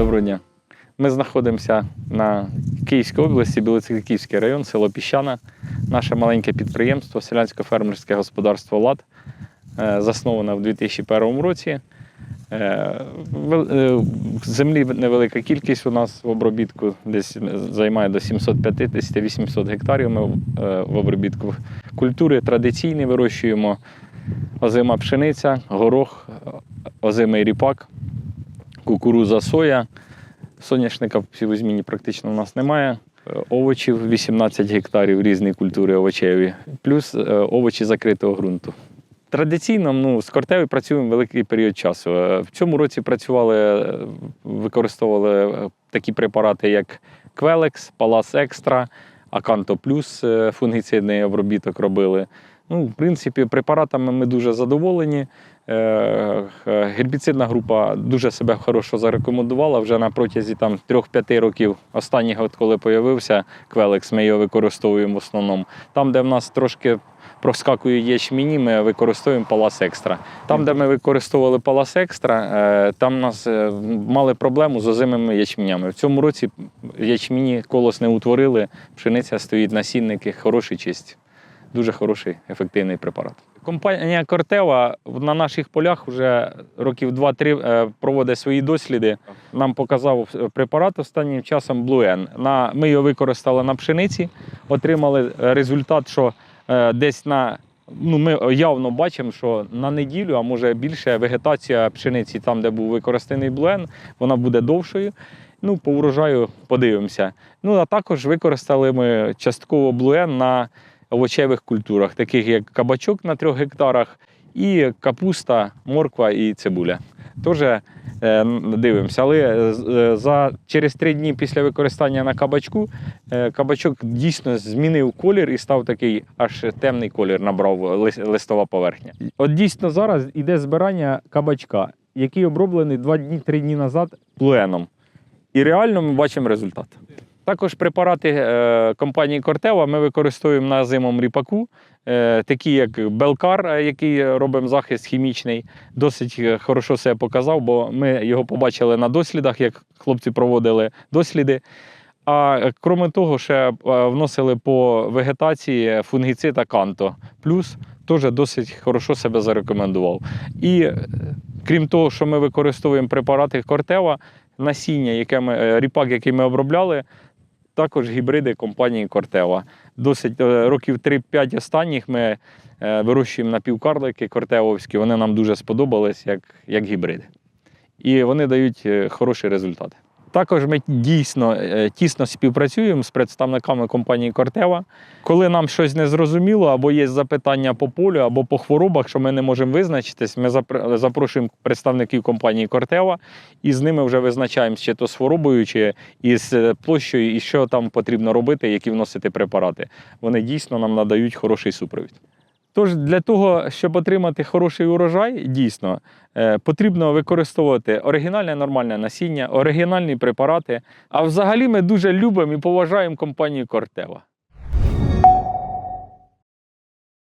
Доброго дня. Ми знаходимося на Київській області, Білоцерківський район, село Піщана. Наше маленьке підприємство, селянсько-фермерське господарство ЛАД, е, засноване в 2001 році. Е, е, Землі невелика кількість у нас в обробітку, десь займає до 750-800 гектарів. Ми в обробітку культури традиційні вирощуємо озима пшениця, горох, озимий ріпак, кукуруза, соя. Соняшника в сівозміні практично у нас немає. Е, Овочів 18 гектарів різні культури овочеві, плюс е, овочі закритого ґрунту. Традиційно ну, з кортею працюємо великий період часу. Е, В цьому році працювали, використовували такі препарати, як Квелекс, Палас Екстра, Аканто Плюс фунгіцидний обробіток робили. Ну, в принципі, препаратами ми дуже задоволені. Е, е, Гербіцидна група дуже себе хорошо зарекомендувала вже на протязі там 3-5 років. Останній год, коли з'явився Квелекс, ми його використовуємо в основному. Там, де в нас трошки проскакує ячміні, ми використовуємо Палас Екстра. Там, де ми використовували Палас Екстра, е, там у нас мали проблему з озимими ячмінями. В цьому році ячміні колос не утворили, пшениця стоїть насінники, хороші чисті. Дуже хороший, ефективний препарат. Компанія Кортева на наших полях вже років 2-3 е, проводить свої досліди. Нам показав препарат останнім часом Блуен. Ми його використали на пшениці, отримали е, результат, що е, десь на ну, ми явно бачимо, що на неділю, а може більше, вегетація пшениці, там, де був використаний блуен, вона буде довшою. Ну, по урожаю подивимося. Ну, а також використали ми частково блуен на овочевих культурах, таких як кабачок на трьох гектарах, і капуста, морква і цибуля. Теж е, дивимося. Але е, за, через три дні після використання на кабачку е, кабачок дійсно змінив колір і став такий аж темний колір набрав листова поверхня. От дійсно зараз іде збирання кабачка, який оброблений два дні, три дні назад плуеном. І реально ми бачимо результат. Також препарати е, компанії Кортева ми використовуємо на зимом ріпаку, е, такі як Белкар, е, який робимо захист хімічний, досить хорошо себе показав, бо ми його побачили на дослідах, як хлопці проводили досліди. А крім того, ще вносили по вегетації фунгіцид Аканто. Плюс теж досить хорошо себе зарекомендував. І крім того, що ми використовуємо препарати Кортева, насіння, яке ми, ріпак, який ми обробляли, також гібриди компанії Кортева. Досить е, років 3-5 останніх ми е, вирощуємо напівкарлики кортевовські. Вони нам дуже сподобались як, як гібриди. І вони дають е, хороші результати. Також ми дійсно е, тісно співпрацюємо з представниками компанії Кортева. Коли нам щось не зрозуміло, або є запитання по полю, або по хворобах, що ми не можемо визначитись, ми запрошуємо представників компанії Кортева і з ними вже визначаємо, чи то з хворобою, чи із е, площею, і що там потрібно робити, які вносити препарати. Вони дійсно нам надають хороший супровід. Тож для того, щоб отримати хороший урожай, дійсно е, потрібно використовувати оригінальне нормальне насіння, оригінальні препарати. А взагалі ми дуже любимо і поважаємо компанію Кортева.